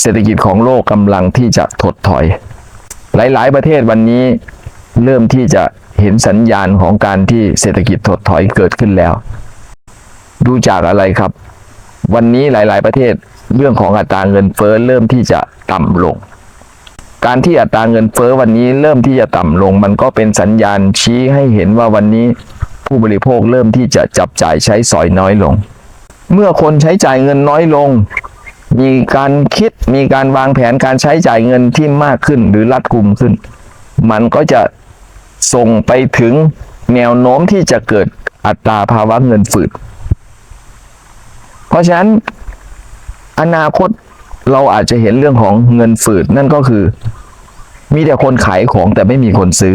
เศรษฐกิจของโลกกำลังที่จะถดถอย หลาย ๆ ประเทศวันนี้เริ่มที่จะเห็นสัญญาณของการที่เศรษฐกิจถดถอยเกิดขึ้นแล้ว ดูจากอะไรครับ วันนี้หลาย ๆ ประเทศเรื่องของอัตราเงินเฟ้อเริ่มที่จะต่ำลง การที่อัตราเงินเฟ้อวันนี้เริ่มที่จะต่ำลง มันก็เป็นสัญญาณชี้ให้เห็นว่าวันนี้ผู้บริโภคเริ่มที่จะจับจ่ายใช้สอยน้อยลง เมื่อคนใช้จ่ายเงินน้อยลง มีการคิดมีการวางแผนการใช้จ่ายเงินที่มากขึ้นหรือรัดกุมขึ้น มันก็จะส่งไปถึงแนวโน้มที่จะเกิดอัตราภาวะเงินฝืด เพราะฉะนั้นอนาคตเราอาจจะเห็นเรื่องของเงินฝืดนั่นก็คือ มีแต่คนขายของแต่ไม่มีคนซื้อ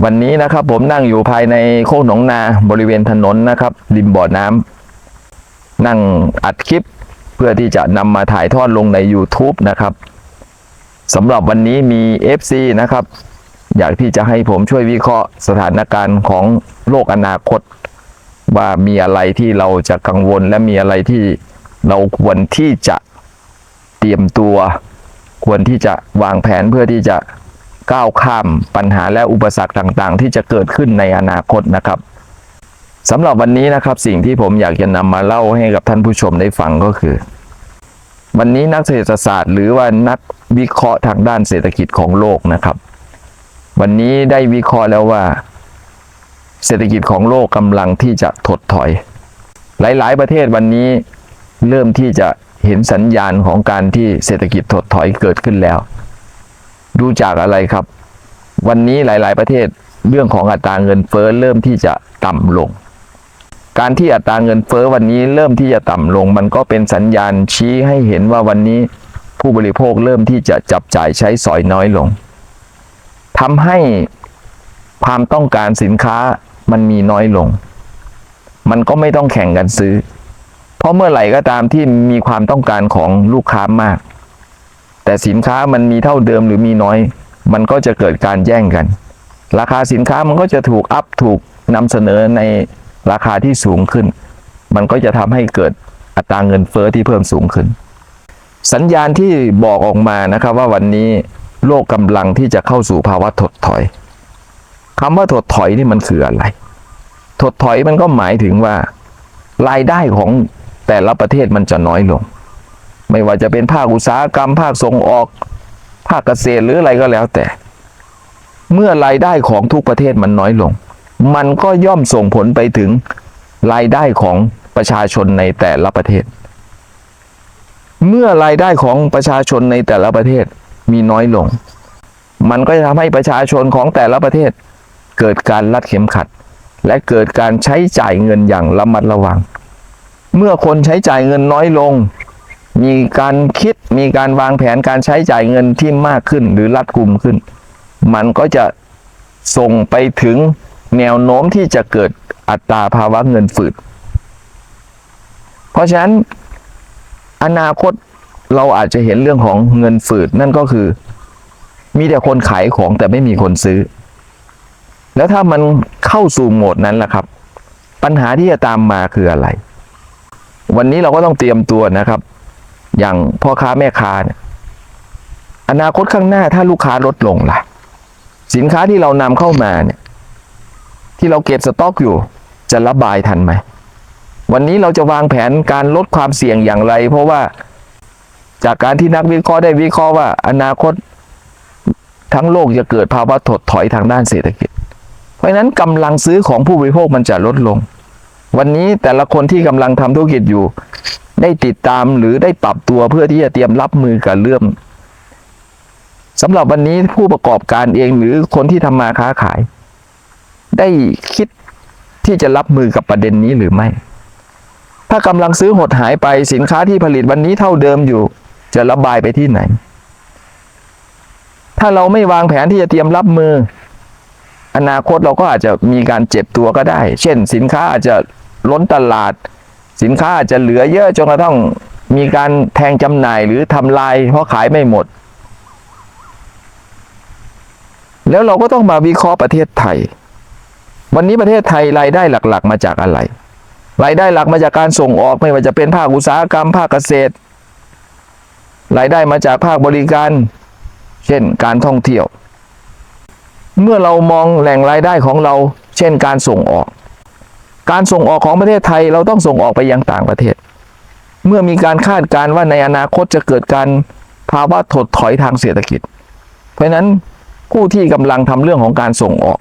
วันนี้นะครับผมนั่งอยู่ภายในโคกหนองนาบริเวณถนนนะครับริมบ่อน้ำนั่งอัดคลิปเพื่อที่จะนำมาถ่ายทอดลงใน YouTube นะครับสำหรับวันนี้มี FC นะครับ อยากที่จะให้ผมช่วยวิเคราะห์สถานการณ์ของโลกอนาคต ว่ามีอะไรที่เราจะกังวลและมีอะไรที่เราควรที่จะเตรียมตัว ควรที่จะวางแผนเพื่อที่จะ ก้าวข้ามปัญหาและอุปสรรคต่างๆ ที่จะเกิดขึ้นในอนาคตนะครับสำหรับวันนี้นะครับสิ่งที่ผมอยากจะนำมาเล่าให้กับท่านผู้ชมได้ฟังก็คือ วันนี้นักเศรษฐศาสตร์ หรือว่านักวิเคราะห์ทางด้านเศรษฐกิจของโลกนะครับ วันนี้ได้วิเคราะห์แล้วว่า เศรษฐกิจของโลกกำลังที่จะถดถอย หลายๆ ประเทศวันนี้เริ่มที่จะเห็นสัญญาณของการที่เศรษฐกิจถดถอยเกิดขึ้นแล้ว ดูจากอะไรครับ วันนี้หลาย ๆ ประเทศเรื่องของอัตราเงินเฟ้อเริ่มที่จะต่ำลง การที่อัตราเงินเฟ้อวันนี้เริ่มที่จะต่ำลง มันก็เป็นสัญญาณชี้ให้เห็นว่าวันนี้ผู้บริโภคเริ่มที่จะจับจ่ายใช้สอยน้อยลงทำให้ความต้องการสินค้ามันมีน้อยลง มันก็ไม่ต้องแข่งกันซื้อ เพราะเมื่อไหร่ก็ตามที่มีความต้องการของลูกค้ามาก แต่สินค้ามันมีเท่าเดิมหรือมีน้อย มันก็จะเกิดการแย่งกัน ราคาสินค้ามันก็จะถูกอัพถูกนำเสนอในราคาที่สูงขึ้น มันก็จะทำให้เกิดอัตราเงินเฟ้อที่เพิ่มสูงขึ้น สัญญาณที่บอกออกมานะครับว่าวันนี้โลกกำลังที่จะเข้าสู่ภาวะถดถอยคำว่าถดถอยนี่มันคืออะไร ถดถอยมันก็หมายถึงว่ารายได้ของแต่ละประเทศมันจะน้อยลง ไม่ว่าจะเป็นภาคอุตสาหกรรม ภาคส่งออก ภาคเกษตรหรืออะไรก็แล้วแต่ เมื่อรายได้ของทุกประเทศมันน้อยลง มันก็ย่อมส่งผลไปถึงรายได้ของประชาชนในแต่ละประเทศ เมื่อรายได้ของประชาชนในแต่ละประเทศมีน้อยลง มันก็จะทำให้ประชาชนของแต่ละประเทศ เกิดการรัดเข็มขัด และเกิดการใช้จ่ายเงินอย่างระมัดระวัง เมื่อคนใช้จ่ายเงินน้อยลง มีการคิดมีการวางแผนการใช้จ่ายเงินที่มากขึ้น หรือรัดกุมขึ้น มันก็จะส่งไปถึงแนวโน้มที่จะเกิดอัตราภาวะเงินฝืด เพราะฉะนั้นอนาคตเราอาจจะเห็นเรื่องของเงินฝืดนั่นก็คือ มีแต่คนขายของแต่ไม่มีคนซื้อ แล้วถ้ามันเข้าสู่โหมดนั้นล่ะครับ ปัญหาที่จะตามมาคืออะไร วันนี้เราก็ต้องเตรียมตัวนะครับ อย่างพ่อค้าแม่ค้าเนี่ยอนาคตข้างหน้าถ้าลูกค้าลดลงล่ะ สินค้าที่เรานำเข้ามาเนี่ย ที่เราเก็บสต็อกอยู่ จะระบายทันไหม วันนี้เราจะวางแผนการลดความเสี่ยงอย่างไร เพราะว่าจากการที่นักวิเคราะห์ได้วิเคราะห์ว่า อนาคตทั้งโลกจะเกิดภาวะถดถอยทางด้านเศรษฐกิจ เพราะฉะนั้นกำลังซื้อของผู้บริโภคมันจะลดลง วันนี้แต่ละคนที่กำลังทำธุรกิจอยู่ ได้ติดตามหรือได้ปรับตัวเพื่อที่จะเตรียมรับมือกับเรื่องสำหรับวันนี้ผู้ประกอบการเองหรือคนที่ทำมาค้าขาย ได้คิดที่จะรับมือกับประเด็นนี้หรือไม่ ถ้ากำลังซื้อหดหายไปสินค้าที่ผลิตวันนี้เท่าเดิมอยู่ จะระบายไปที่ไหน ถ้าเราไม่วางแผนที่จะเตรียมรับมือ อนาคตเราก็อาจจะมีการเจ็บตัวก็ได้ เช่น สินค้าอาจจะล้นตลาด สินค้าจจะเหลือเยอะจนกระทั่งมีการแทงจำหน่ายหรือทำลายเพราะขายไม่หมด แล้วเราก็ต้องมาวิเคราะห์ประเทศไทย วันนี้ประเทศไทยรายได้หลัก ๆ มาจากอะไร รายได้หลักมาจากการส่งออกไม่ว่าจะเป็นภาคอุตสาหกรรมภาคเกษตร รายได้มาจากภาคบริการ เช่นการท่องเที่ยว เมื่อเรามองแหล่งรายได้ของเรา เช่นการส่งออก การส่งออกของประเทศไทยเราต้องส่งออกไปยังต่างประเทศ เมื่อมีการคาดการณ์ว่าในอนาคตจะเกิดการภาวะถดถอยทางเศรษฐกิจ เพราะนั้นผู้ที่กำลังทำเรื่องของการส่งออก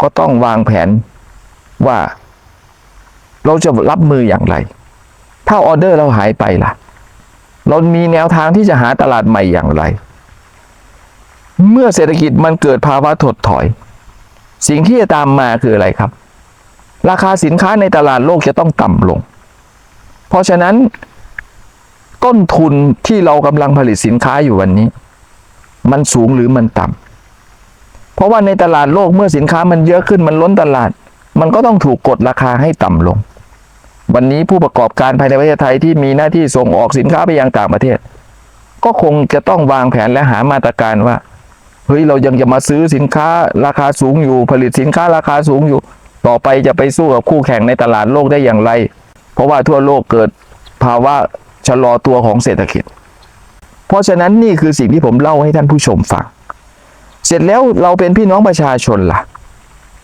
ก็ต้องวางแผนว่า เราจะรับมืออย่างไร ถ้าออเดอร์เราหายไปล่ะ เรามีแนวทางที่จะหาตลาดใหม่อย่างไร เมื่อเศรษฐกิจมันเกิดภาวะถดถอย สิ่งที่จะตามมาคืออะไรครับ ราคาสินค้าในตลาดโลกจะต้องต่ำลง เพราะฉะนั้น ต้นทุนที่เรากำลังผลิตสินค้าอยู่วันนี้ มันสูงหรือมันต่ำเพราะว่าในตลาดโลกเมื่อสินค้ามันเยอะขึ้นมันล้นตลาด มันก็ต้องถูกกดราคาให้ต่ำลง วันนี้ผู้ประกอบการภายในประเทศไทยที่มีหน้าที่ส่งออกสินค้าไปยังต่างประเทศ ก็คงจะต้องวางแผนและหามาตรการว่าเฮ้ยเรายังจะมาซื้อสินค้าราคาสูงอยู่ ผลิตสินค้าราคาสูงอยู่ ต่อไปจะไปสู้กับคู่แข่งในตลาดโลกได้อย่างไร เพราะว่าทั่วโลกเกิดภาวะชะลอตัวของเศรษฐกิจ เพราะฉะนั้นนี่คือสิ่งที่ผมเล่าให้ท่านผู้ชมฟัง เสร็จแล้วเราเป็นพี่น้องประชาชนล่ะ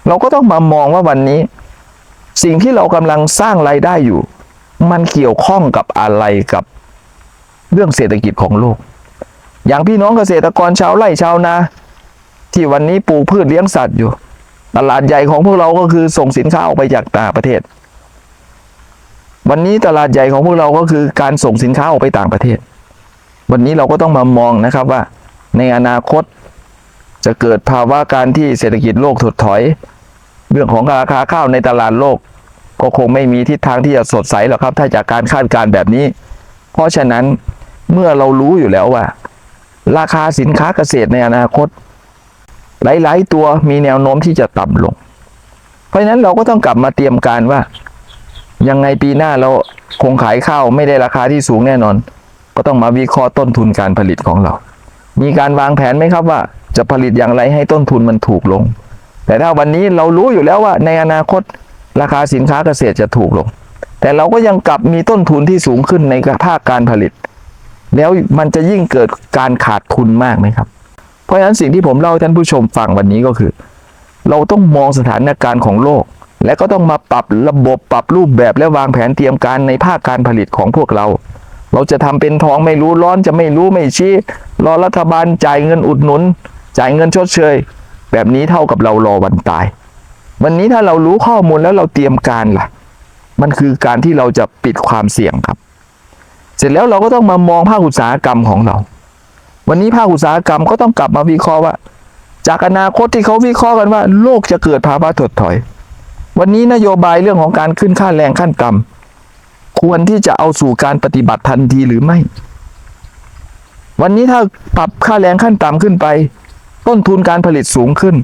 เราก็ต้องมามองว่าวันนี้ สิ่งที่เรากำลังสร้างรายได้อยู่ มันเกี่ยวข้องกับอะไรกับเรื่องเศรษฐกิจของโลก อย่างพี่น้องเกษตรกรชาวไร่ชาวนาที่วันนี้ปลูกพืชเลี้ยงสัตว์อยู่ ตลาดใหญ่ของพวกเราก็คือส่งสินค้าออกไปจากต่างประเทศ วันนี้ตลาดใหญ่ของพวกเราก็คือการส่งสินค้าออกไปต่างประเทศ วันนี้เราก็ต้องมามองนะครับว่า ในอนาคตจะเกิดภาวะการที่เศรษฐกิจโลกถดถอย เรื่องของราคาข้าวในตลาดโลก ก็คงไม่มีทิศทางที่จะสดใสหรอกครับ ถ้าจากการคาดการณ์แบบนี้ เพราะฉะนั้นเมื่อเรารู้อยู่แล้วว่า ราคาสินค้าเกษตรในอนาคต หลายๆ ตัวมีแนวโน้มที่จะต่ำลง เพราะฉะนั้นเราก็ต้องกลับมาเตรียมการว่า ยังไงปีหน้าเราคงขายข้าวไม่ได้ราคาที่สูงแน่นอน ก็ต้องมาวิเคราะห์ต้นทุนการผลิตของเรา มีการวางแผนไหมครับว่า จะผลิตอย่างไรให้ต้นทุนมันถูกลง แต่ถ้าวันนี้เรารู้อยู่แล้วว่า ในอนาคตราคาสินค้าเกษตรจะถูกลง แต่เราก็ยังกลับมีต้นทุนที่สูงขึ้นในภาคการผลิต แล้วมันจะยิ่งเกิดการขาดทุนมากไหมครับ เพราะฉะนั้นสิ่งที่ผมเล่าให้ท่านผู้ชมฟังวันนี้ก็คือ เราต้องมองสถานการณ์ของโลก และก็ต้องมาปรับระบบปรับรูปแบบและวางแผนเตรียมการในภาคการผลิตของพวกเรา เราจะทำเป็นทองไม่รู้ร้อนจะไม่รู้ไม่ชี้รอรัฐบาลจ่ายเงินอุดหนุน จ่ายเงินชดเชย แบบนี้เท่ากับเรารอวันตาย วันนี้ถ้าเรารู้ข้อมูลแล้วเราเตรียมการล่ะ มันคือการที่เราจะปิดความเสี่ยงครับ เสร็จแล้วเราก็ต้องมามองภาคอุตสาหกรรมของเรา วันนี้ภาคอุตสาหกรรมก็ต้องกลับมาวิเคราะห์ว่า จากอนาคตที่เขาวิเคราะห์กันว่า โลกจะเกิดภาวะถดถอย วันนี้นโยบายเรื่องของการขึ้นค่าแรงขั้นต่ำควรที่จะเอาสู่การปฏิบัติทันทีหรือไม่ วันนี้ถ้าปรับค่าแรงขั้นต่ำขึ้นไป ต้นทุนการผลิตสูงขึ้น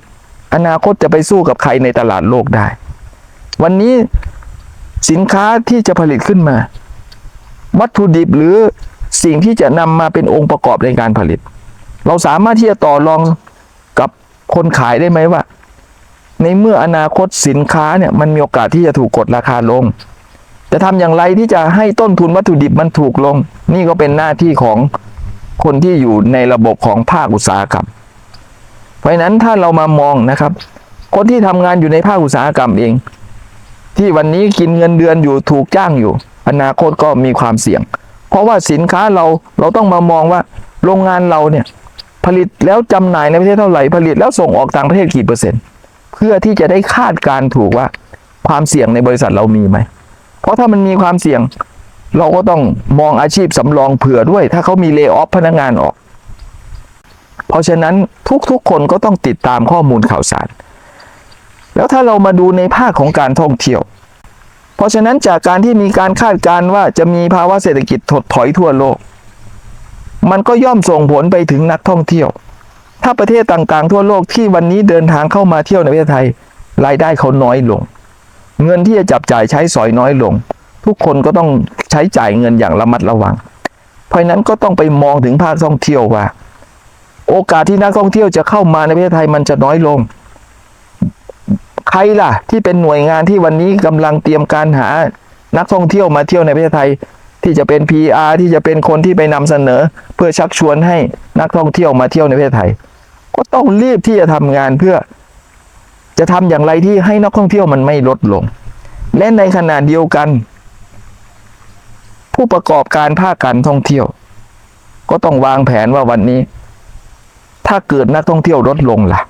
อนาคตจะไปสู้กับใครในตลาดโลกได้ วันนี้สินค้าที่จะผลิตขึ้นมา วัตถุดิบหรือ สิ่งที่จะนำมาเป็นองค์ประกอบในการผลิต เราสามารถที่จะต่อรองกับคนขายได้ไหมว่า ในเมื่ออนาคตสินค้าเนี่ยมันมีโอกาสที่จะถูกกดราคาลง จะทำอย่างไรที่จะให้ต้นทุนวัตถุดิบมันถูกลง นี่ก็เป็นหน้าที่ของคนที่อยู่ในระบบของภาคอุตสาหกรรม เพราะนั้นถ้าเรามามองนะครับ คนที่ทำงานอยู่ในภาคอุตสาหกรรมเอง ที่วันนี้กินเงินเดือนอยู่ถูกจ้างอยู่ อนาคตก็มีความเสี่ยง เพราะว่าสินค้าเราเราต้องมามองว่าโรงงานเราเนี่ยผลิตแล้วจำหน่ายในประเทศเท่าไหร่ผลิตแล้วส่งออกต่างประเทศกี่เปอร์เซ็นต์ เพื่อที่จะได้คาดการณ์ถูกว่าความเสี่ยงในบริษัทเรามีไหม เพราะถ้ามันมีความเสี่ยง เราก็ต้องมองอาชีพสำรองเผื่อด้วย ถ้าเขามีเล y o อ f พนักงานออก เพราะฉะนั้นทุกๆคนก็ต้องติดตามข้อมูลข่าวสาร แล้วถ้าเรามาดูในภาคของการท่องเที่ยว เพราะฉะนั้นจากการที่มีการคาดการณ์ว่าจะมีภาวะเศรษฐกิจถดถอยทั่วโลก มันก็ย่อมส่งผลไปถึงนักท่องเที่ยว ถ้าประเทศต่างๆ ทั่วโลกที่วันนี้เดินทางเข้ามาเที่ยวในประเทศไทยรายได้เขาน้อยลง เงินที่จะจับจ่ายใช้สอยน้อยลง ทุกคนก็ต้องใช้จ่ายเงินอย่างระมัดระวัง เพราะนั้นก็ต้องไปมองถึงภาคท่องเที่ยวว่า โอกาสที่นักท่องเที่ยวจะเข้ามาในประเทศไทยมันจะน้อยลง ใครล่ะ ที่เป็นหน่วยงานที่วันนี้กำลังเตรียมการหานักท่องเที่ยวมาเที่ยวในประเทศไทย ที่จะเป็น PR ที่จะเป็นคนที่ไปนำเสนอ เพื่อชักชวนให้นักท่องเที่ยวมาเที่ยวในประเทศไทย ก็ต้องรีบที่จะทำงานเพื่อ จะทำอย่างไรที่ให้นักท่องเที่ยวมันไม่ลดลง และในขณะเดียวกัน ผู้ประกอบการภาคการท่องเที่ยว ก็ต้องวางแผนว่าวันนี้ ถ้าเกิดนักท่องเที่ยวลดลงล่ะ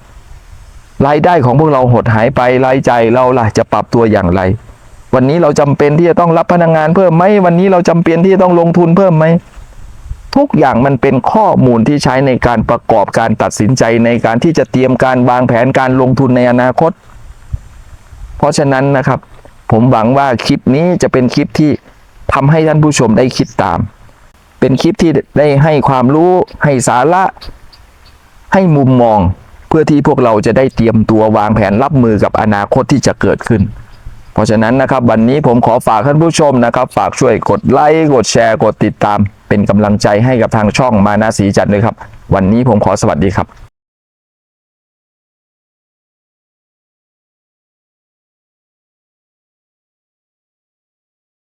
รายได้ของพวกเราหดหายไปรายใจเราล่ะจะปรับตัวอย่างไร วันนี้เราจำเป็นที่จะต้องรับพนักงานเพิ่มไหมวันนี้เราจำเป็นที่จะต้องลงทุนเพิ่มไหมทุกอย่างมันเป็นข้อมูลที่ใช้ในการประกอบการตัดสินใจในการที่จะเตรียมการวางแผนการลงทุนในอนาคต เพราะฉะนั้นนะครับ ผมหวังว่าคลิปนี้จะเป็นคลิปที่ทำให้ท่านผู้ชมได้คิดตาม เป็นคลิปที่ได้ให้ความรู้ให้สาระ ให้มุมมอง พื่อที่พวกเราจะได้เตรียมตัววางแผนรับมือกับอนาคตที่จะเกิดขึ้น เพราะฉะนั้นนะครับ วันนี้ผมขอฝากท่านผู้ชมนะครับ ฝากช่วยกดไลค์กดแชร์กดติดตาม เป็นกำลังใจให้กับทางช่องมานาสีจัดเลยครับ วันนี้ผมขอสวัสดีครับ